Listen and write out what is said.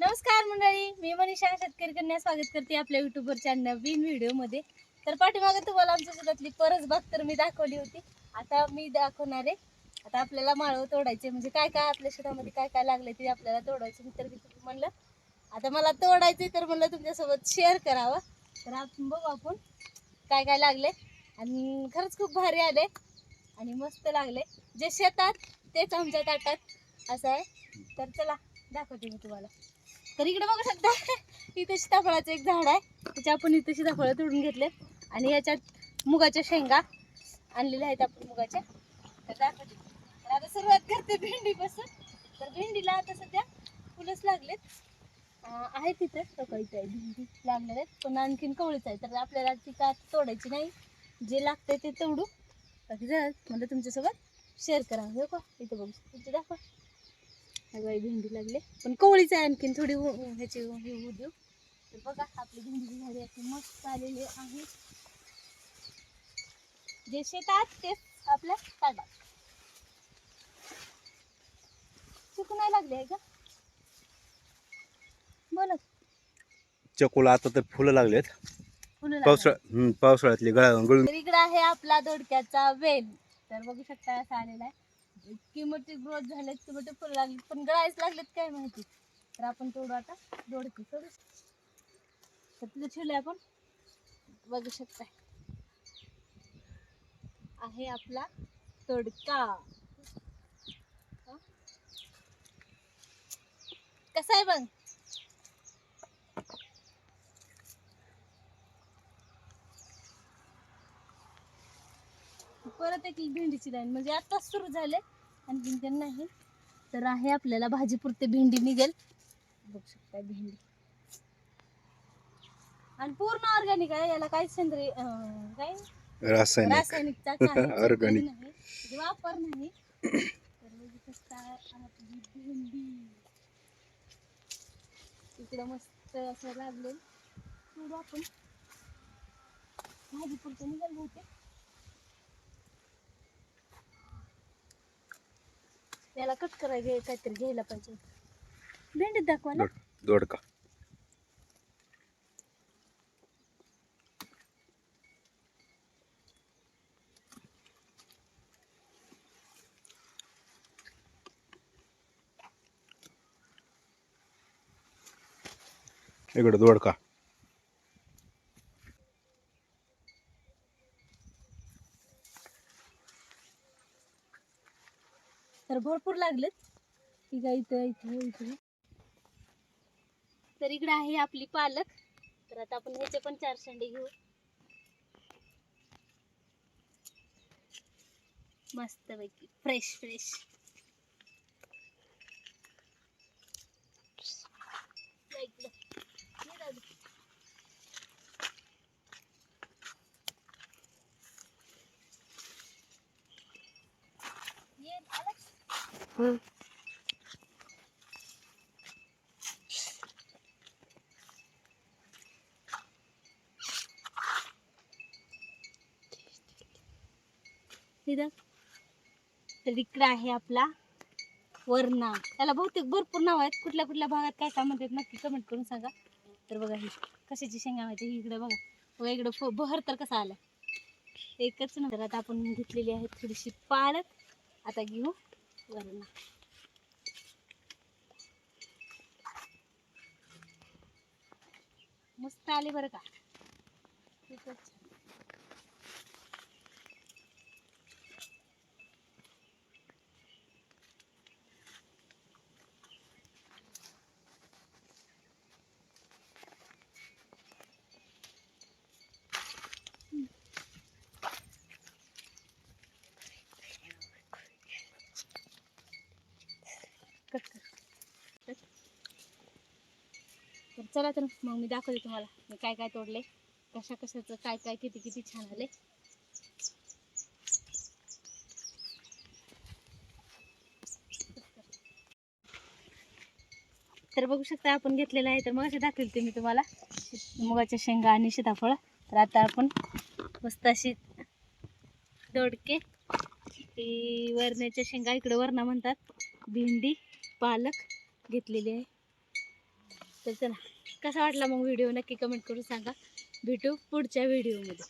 नमस्कार मंडळी मी मनीषा शेतकरी कन्या स्वागत करते आपल्या युट्यूबवरच्या नवीन व्हिडिओमध्ये तर पाठीमागे तुम्हाला आमच्या शेतातली परस बाग तर मी दाखवली होती. आता मी दाखवणार आहे. आता आपल्याला माळव तोडायचे म्हणजे काय काय आपल्या शेतामध्ये काय काय लागले ते आपल्याला तोडायचे मी तर म्हणलं. आता मला तोडायचे तर म्हणलं तुमच्यासोबत शेअर करावं. तर आपण बघू आपण काय काय लागले आणि खरंच खूप भारी आले आणि मस्त लागले जे शेतात तेच आमच्या ताटात असं आहे. तर चला दाखवते मी तुम्हाला. तर इकडे बघू शकता इथे सीताफळाचं एक झाड आहे. त्याच्या आपण इथे सीताफळं तोडून घेतले आणि याच्यात मुगाच्या शेंगा आणलेल्या आहेत आपण मुगाच्या. तर दाखवते. तर आता सुरुवात करते भेंडीपासून. तर भेंडीला आता सध्या फुलंच लागलेत. आहेत आहे तिथे सकाळी आहे. भेंडी लागणार आहेत. पण आणखीन कवळीच आहे तर आपल्याला ती का तोडायची नाही. जे लागतंय ते तोडू. बाकी झालं. म्हणजे तुमच्यासोबत शेअर करा. हो का इथं बघू तुमचं दाखवा. बाई भेंडी लागले. पण कवळीच आहे आणखीन थोडी ह्याची हे होऊ देऊ. तर बघा आपली भेंडी झाडी अशी मस्त आलेली आहे. जे शेतात तेच आपल्या ताटात नाही लागले आहे का? बोला. चकोला आता तर फुलं लागलेत. फुलं लागले. पावसाळ्या हम्म, पावसाळ्यातली गळा गळून तर इकडे आहे आपला दोडक्याचा वेल. तर बघू शकता असा आलेला आहे. इतकी मोठी ग्रोथ झाली इतकी मोठी फुलं लागली पण गळायच लागलेत काय माहिती? तर आपण तोडू आता दोडकी तोडू तर तिथे ठेवले आपण. बघू शकताय. आहे आपला तोडका. कसा आहे बघ? परत एक भेंडीची लाईन. म्हणजे आताच सुरू झाले. आणखीन काही नाही. तर आहे आपल्याला भाजीपुरते भेंडी निघेल. बघू शकता भेंडी. आणि पूर्ण ऑर्गॅनिक आहे. याला काही सेंद्रिय अं, काय? रासायनिक. रासायनिकचा काही Organic. नाही. म्हणजे वापर नाही. तर बघू शकता आपली भेंडी. इकडं मस्त असं लागले. आपण भाजीपुरते निघाल बहुतेक. याला कट करायला काहीतरी घ्यायला पाहिजे. भेंडीत दाखवा ना. दोड- दोडका इकडं दोडका तर भरपूर लागलेत. ठीक आहे इथं इथं इथं. तर इकडे आहे आपली पालक. तर आता आपण ह्याचे पण चार शेंडे घेऊ. मस्त पैकी फ्रेश फ्रेश ये आलं इथं तर इकडं आहे आपला वरणा. त्याला बहुतेक भरपूर नाव आहेत. कुठल्या कुठल्या भागात काय काय म्हणतात नक्की कमेंट करून सांगा. तर बघा ही कशाची शेंगा माहिती ही इकडे बघा. बघा इकडं बहर तर कसा आला एकच नंतर आता आपण घेतलेली आहे थोडीशी पालक. आता घेऊ. मस्त आले बरं का खूपच छान. तर चला तर मग मी दाखवते तुम्हाला मी काय काय तोडले कशा कशाचं काय काय किती किती छान आले. तर बघू शकता आपण घेतलेलं आहे तर मग असे दाखवेल ते मी तुम्हाला. मुगाच्या शेंगा आणि सीताफळ. तर आता आपण मस्त अशी दोडके ती वरण्याच्या शेंगा इकडे वरणा म्हणतात. भेंडी पालक घेतलेली आहे. तर चला कसा वाटला मग व्हिडिओ नक्की कमेंट करून सांगा. भेटू पुढच्या व्हिडिओमध्ये